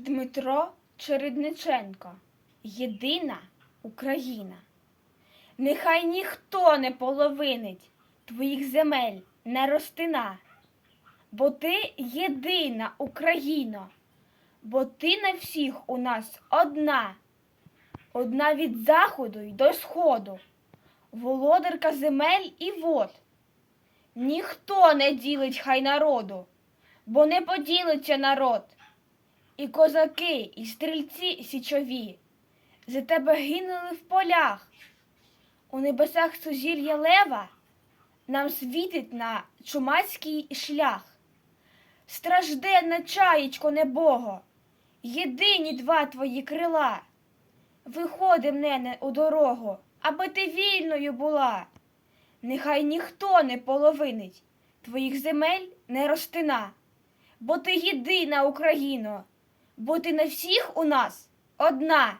Дмитро Чередниченко. Єдина Україна. Нехай ніхто не половинить твоїх земель не ростина, бо ти єдина Україно, бо ти на всіх у нас одна, одна від заходу й до сходу, володарка земель і вод. Ніхто не ділить хай народу, бо не поділиться народ. І козаки, і стрільці січові за тебе гинули в полях. У небесах сузір'я лева нам світить на чумацький шлях. Стражденна чаєчко небого, єдині два твої крила. Виходи мене у дорогу, аби ти вільною була. Нехай ніхто не половинить твоїх земель не ростина, бо ти єдина Україно, бо ти на всіх у нас одна.